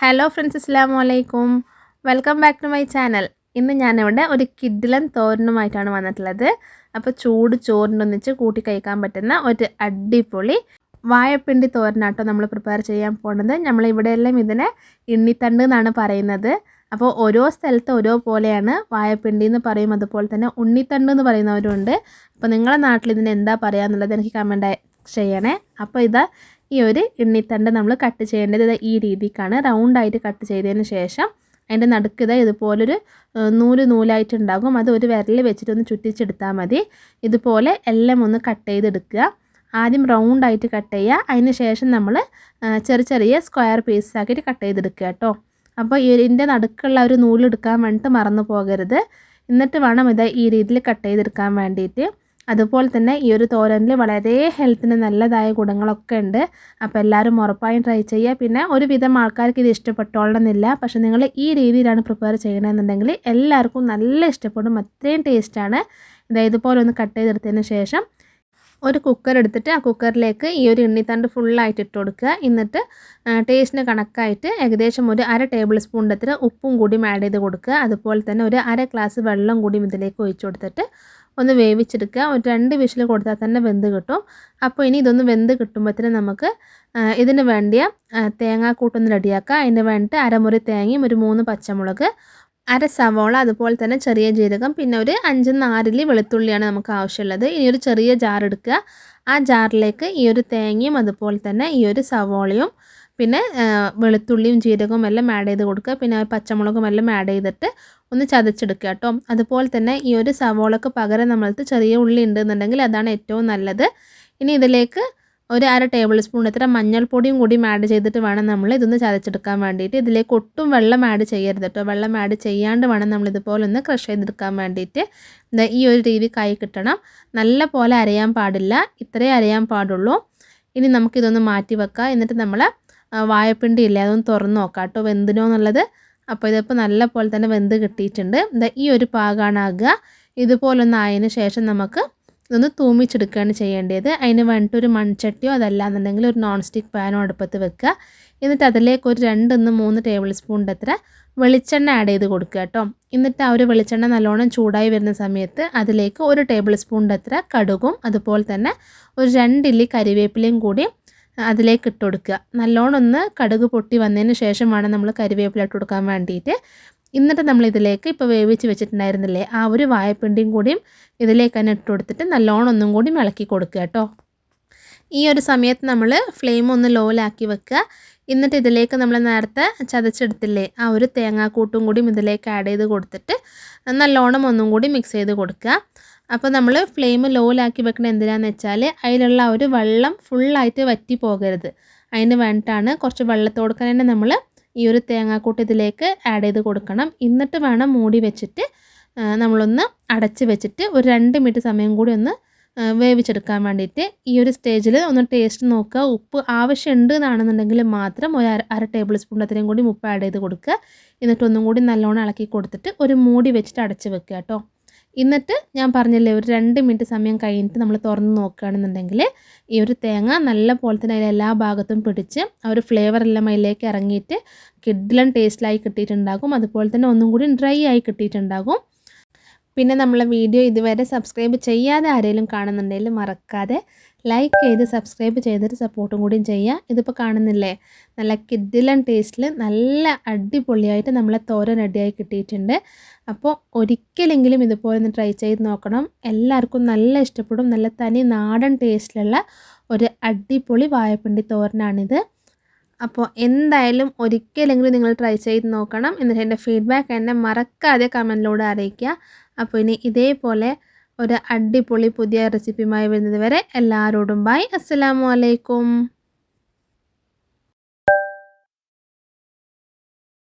Hello friends അസ്സാം വലൈക്കും welcome back to my channel ഇന്ന് ഞാനിവിടെ ഒരു കിഡിലൻ തോരനുമായിട്ടാണ് വന്നിട്ടുള്ളത്. അപ്പോൾ ചൂട് ചോറിനൊന്നിച്ച് കൂട്ടി കഴിക്കാൻ പറ്റുന്ന ഒരു അടിപൊളി വാഴപ്പിണ്ടി തോരനാട്ടോ നമ്മൾ പ്രിപ്പയർ ചെയ്യാൻ പോകുന്നത് നമ്മളിവിടെയെല്ലാം ഇതിനെ ഇണ്ണിത്തണ്ട് എന്നാണ് പറയുന്നത്. അപ്പോൾ ഓരോ സ്ഥലത്ത് ഓരോ പോലെയാണ് വാഴപ്പിണ്ടി എന്ന് പറയും. അതുപോലെ തന്നെ ഉണ്ണിത്തണ്ട് എന്ന് പറയുന്നവരുണ്ട്. അപ്പോൾ നിങ്ങളുടെ നാട്ടിൽ ഇതിന് എന്താ പറയുക എന്നുള്ളത് എനിക്ക് കമന്റ് ചെയ്യണേ. അപ്പോൾ ഇതാ ഈ ഒരു എണ്ണിത്തണ്ട് നമ്മൾ കട്ട് ചെയ്യേണ്ടത് ഇതാ ഈ രീതിക്കാണ്. റൗണ്ടായിട്ട് കട്ട് ചെയ്തതിന് ശേഷം അതിന്റെ നടുക്ക് ഇതാ ഇതുപോലൊരു നൂൽ നൂലായിട്ടുണ്ടാകും. അത് ഒരു വിരൽ വെച്ചിട്ടൊന്ന് ചുറ്റിച്ചെടുത്താൽ മതി. ഇതുപോലെ എല്ലാം ഒന്ന് കട്ട് ചെയ്തെടുക്കുക. ആദ്യം റൗണ്ടായിട്ട് കട്ട് ചെയ്യുക. അതിന് ശേഷം നമ്മൾ ചെറിയ ചെറിയ സ്ക്വയർ പീസസ് ആക്കിയിട്ട് കട്ട് ചെയ്തെടുക്കുക കേട്ടോ. അപ്പോൾ ഇതിന്റെ നടുക്കുള്ള ഒരു നൂലെടുക്കാൻ വേണ്ടിയിട്ട് മറന്നു പോകരുത്. എന്നിട്ട് വേണം ഇത് ഈ രീതിയിൽ കട്ട് ചെയ്തെടുക്കാൻ വേണ്ടിയിട്ട്. അതുപോലെ തന്നെ ഈ ഒരു തോരനിൽ വളരെ ഹെൽത്തിന് നല്ലതായ ഗുണങ്ങളൊക്കെ ഉണ്ട്. അപ്പോൾ എല്ലാവരും ഉറപ്പായും ട്രൈ ചെയ്യുക. പിന്നെ ഒരുവിധം ആൾക്കാർക്ക് ഇത് ഇഷ്ടപ്പെട്ടോളണമെന്നില്ല. പക്ഷേ നിങ്ങൾ ഈ രീതിയിലാണ് പ്രിപ്പയർ ചെയ്യണമെന്നുണ്ടെങ്കിൽ എല്ലാവർക്കും നല്ല ഇഷ്ടപ്പെടും. അത്രയും ടേസ്റ്റാണ് ഇതാ ഇതുപോലെ ഒന്ന് കട്ട് ചെയ്തെടുത്തതിന് ശേഷം ഒരു കുക്കർ എടുത്തിട്ട് ആ കുക്കറിലേക്ക് ഈ ഒരു എണ്ണിത്തണ്ട് ഫുള്ളായിട്ട് ഇട്ട് കൊടുക്കുക. എന്നിട്ട് ടേസ്റ്റിന് കണക്കായിട്ട് ഏകദേശം ഒരു അര ടേബിൾ സ്പൂണിന്റെ അത്ര ഉപ്പും കൂടി ആഡ് ചെയ്ത് കൊടുക്കുക. അതുപോലെ തന്നെ ഒരു അര ഗ്ലാസ് വെള്ളം കൂടി ഇതിലേക്ക് ഒഴിച്ചു കൊടുത്തിട്ട് ഒന്ന് വേവിച്ചെടുക്കുക. ഒരു രണ്ട് വിഷിൽ കൊടുത്താൽ തന്നെ വെന്ത് കിട്ടും. അപ്പോൾ ഇനി ഇതൊന്ന് വെന്ത് കിട്ടുമ്പോഴത്തേനും നമുക്ക് ഇതിന് വേണ്ടിയ തേങ്ങാക്കൂട്ടൊന്ന് റെഡിയാക്കുക. അതിന് വേണ്ടിയിട്ട് അരമുറി തേങ്ങയും ഒരു മൂന്ന് പച്ചമുളക് അര സവോള അതുപോലെ തന്നെ ചെറിയ ജീരകം പിന്നെ ഒരു അഞ്ച് നാരലി വെളുത്തുള്ളിയാണ് നമുക്ക് ആവശ്യമുള്ളത്. ഇനി ഒരു ചെറിയ ജാർ എടുക്കുക. ആ ജാറിലേക്ക് ഈ ഒരു തേങ്ങയും അതുപോലെ തന്നെ ഈ ഒരു സവോളയും പിന്നെ വെളുത്തുള്ളിയും ജീരകവും എല്ലാം ആഡ് ചെയ്ത് കൊടുക്കുക. പിന്നെ പച്ചമുളകും എല്ലാം ആഡ് ചെയ്തിട്ട് ഒന്ന് ചതച്ചെടുക്കുക കേട്ടോ. അതുപോലെ തന്നെ ഈ ഒരു സവോളക്ക് പകരം നമ്മൾക്ക് ചെറിയ ഉള്ളി ഉണ്ടെന്നുണ്ടെങ്കിൽ അതാണ് ഏറ്റവും നല്ലത്. ഇനി ഇതിലേക്ക് ഒരു അര ടേബിൾ സ്പൂൺ ഇത്ര മഞ്ഞൾപ്പൊടിയും കൂടി ആഡ് ചെയ്തിട്ട് വേണം നമ്മൾ ഇതൊന്ന് ചതച്ചെടുക്കാൻ വേണ്ടിയിട്ട്. ഇതിലേക്ക് ഒട്ടും വെള്ളം ആഡ് ചെയ്യരുത് കേട്ടോ. വെള്ളം ആഡ് ചെയ്യാണ്ട് വേണം നമ്മൾ ഇതുപോലെ ഒന്ന് ക്രഷ് ചെയ്തെടുക്കാൻ വേണ്ടിയിട്ട്. ഈ ഒരു രീതി കൈ കിട്ടണം. നല്ല പോലെ അരയാൻ പാടില്ല. ഇത്രയേ അരയാൻ പാടുള്ളൂ. ഇനി നമുക്കിതൊന്ന് മാറ്റി വെക്കാം. എന്നിട്ട് നമ്മൾ വാഴപ്പിണ്ടി ഇല്ലേ? അതൊന്ന് തുറന്ന് നോക്കാം കേട്ടോ. വെന്തിനോ എന്നുള്ളത്. അപ്പോൾ ഇതിപ്പോൾ നല്ല പോലെ തന്നെ വെന്ത് കിട്ടിയിട്ടുണ്ട്. എന്താ ഈ ഒരു പാകമാണ് ആകുക. ഇതുപോലൊന്ന് ആയതിനു ശേഷം നമുക്ക് ഇതൊന്ന് തൂമിച്ചെടുക്കുകയാണ് ചെയ്യേണ്ടത്. അതിന് വേണ്ടിയിട്ട് ഒരു മൺചട്ടിയോ അതല്ലാന്നുണ്ടെങ്കിൽ ഒരു നോൺ സ്റ്റിക്ക് പാനോ അടുപ്പത്ത് വെക്കുക. എന്നിട്ട് അതിലേക്ക് ഒരു രണ്ടിന്ന് മൂന്ന് ടേബിൾ സ്പൂണിന്റെ അത്ര വെളിച്ചെണ്ണ ആഡ് ചെയ്ത് കൊടുക്കുക കേട്ടോ. എന്നിട്ട് ആ ഒരു വെളിച്ചെണ്ണ നല്ലോണം ചൂടായി വരുന്ന സമയത്ത് അതിലേക്ക് ഒരു ടേബിൾ സ്പൂണിന്റെ അത്ര കടുകും അതുപോലെ തന്നെ ഒരു രണ്ടില്ലി കറിവേപ്പിലയും കൂടി അതിലേക്ക് ഇട്ട് കൊടുക്കുക. നല്ലോണം ഒന്ന് കടുക് പൊട്ടി വന്നതിന് ശേഷം വേണം നമ്മൾ കരിവേപ്പില ഇട്ട് കൊടുക്കാൻ വേണ്ടിയിട്ട്. എന്നിട്ട് നമ്മൾ ഇതിലേക്ക് ഇപ്പോൾ വേവിച്ച് വെച്ചിട്ടുണ്ടായിരുന്നില്ലേ ആ ഒരു വായപ്പിണ്ടിയും കൂടിയും ഇതിലേക്ക് തന്നെ ഇട്ട് കൊടുത്തിട്ട് നല്ലോണം ഒന്നും കൂടി ഇളക്കി കൊടുക്കുക കേട്ടോ. ഈ ഒരു സമയത്ത് നമ്മൾ ഫ്ലെയിം ഒന്ന് ലോയിലാക്കി വെക്കുക. എന്നിട്ട് ഇതിലേക്ക് നമ്മൾ നേരത്തെ ചതച്ചെടുത്തില്ലേ ആ ഒരു തേങ്ങാക്കൂട്ടും കൂടിയും ഇതിലേക്ക് ആഡ് ചെയ്ത് കൊടുത്തിട്ട് നല്ലോണം ഒന്നും കൂടി മിക്സ് ചെയ്ത് കൊടുക്കുക. അപ്പോൾ നമ്മൾ ഫ്ലെയിം ലോയിലാക്കി വെക്കണം എന്തിനാന്ന് വെച്ചാൽ അതിലുള്ള ഒരു വെള്ളം ഫുള്ളായിട്ട് വറ്റി പോകരുത്. അതിന് വേണ്ടിയിട്ടാണ് കുറച്ച് വെള്ളത്തോടുക്കാൻ തന്നെ നമ്മൾ ഈ ഒരു തേങ്ങാക്കൂട്ട് ഇതിലേക്ക് ആഡ് ചെയ്ത് കൊടുക്കണം. എന്നിട്ട് വേണം മൂടി വെച്ചിട്ട് നമ്മളൊന്ന് അടച്ച് വെച്ചിട്ട് ഒരു രണ്ട് മിനിറ്റ് സമയം കൂടി ഒന്ന് വേവിച്ചെടുക്കാൻ വേണ്ടിയിട്ട് ഈ ഒരു സ്റ്റേജിൽ ഒന്ന് ടേസ്റ്റ് നോക്കുക. ഉപ്പ് ആവശ്യമുണ്ട് എന്നാണെന്നുണ്ടെങ്കിൽ മാത്രം ഒരു അര ടേബിൾ സ്പൂൺ അത്രയും കൂടി ഉപ്പ് ആഡ് ചെയ്ത് കൊടുക്കുക. എന്നിട്ട് ഒന്നും കൂടി നല്ലോണം ഇളക്കി കൊടുത്തിട്ട് ഒരു മൂടി വെച്ചിട്ട് അടച്ച് വെക്കുക കേട്ടോ. എന്നിട്ട് ഞാൻ പറഞ്ഞല്ലേ ഒരു രണ്ട് മിനിറ്റ് സമയം കഴിഞ്ഞിട്ട് നമ്മൾ തുറന്ന് നോക്കുകയാണെന്നുണ്ടെങ്കിൽ ഈ ഒരു തേങ്ങ നല്ല പോലെ തന്നെ അതിൽ എല്ലാ ഭാഗത്തും പിടിച്ച് ആ ഒരു ഫ്ലേവർ എല്ലാം അതിലേക്ക് ഇറങ്ങിയിട്ട് കിഡ്ലൻ ടേസ്റ്റിലായി കിട്ടിയിട്ടുണ്ടാകും. അതുപോലെ തന്നെ ഒന്നും കൂടി ഡ്രൈ ആയി കിട്ടിയിട്ടുണ്ടാകും. പിന്നെ നമ്മളെ വീഡിയോ ഇതുവരെ സബ്സ്ക്രൈബ് ചെയ്യാതെ ആരെങ്കിലും കാണുന്നുണ്ടെങ്കിൽ മറക്കാതെ ലൈക്ക് ചെയ്ത് സബ്സ്ക്രൈബ് ചെയ്തിട്ട് സപ്പോർട്ടും കൂടിയും ചെയ്യുക. ഇതിപ്പോൾ കാണുന്നില്ലേ? നല്ല കിഡിലൻ ടേസ്റ്റിൽ നല്ല അടിപൊളിയായിട്ട് നമ്മളെ തോരൻ റെഡിയായി കിട്ടിയിട്ടുണ്ട്. അപ്പോൾ ഒരിക്കലെങ്കിലും ഇതുപോലെ ഒന്ന് ട്രൈ ചെയ്ത് നോക്കണം. എല്ലാവർക്കും നല്ല ഇഷ്ടപ്പെടും. നല്ല തനി നാടൻ ടേസ്റ്റിലുള്ള ഒരു അടിപൊളി വായപ്പിണ്ടി തോരനാണിത്. അപ്പോൾ എന്തായാലും ഒരിക്കലെങ്കിലും നിങ്ങൾ ട്രൈ ചെയ്ത് നോക്കണം. എന്നിട്ട് എന്റെ ഫീഡ്ബാക്ക് എന്നെ മറക്കാതെ കമന്റിലൂടെ അറിയിക്കുക. അപ്പോൾ ഇനി ഇതേപോലെ ഒരു അടിപൊളി പുതിയ റെസിപ്പിയുമായി വരുന്നത് വരെ എല്ലാവരോടും ബൈ അസ്സലാമു അലൈക്കും.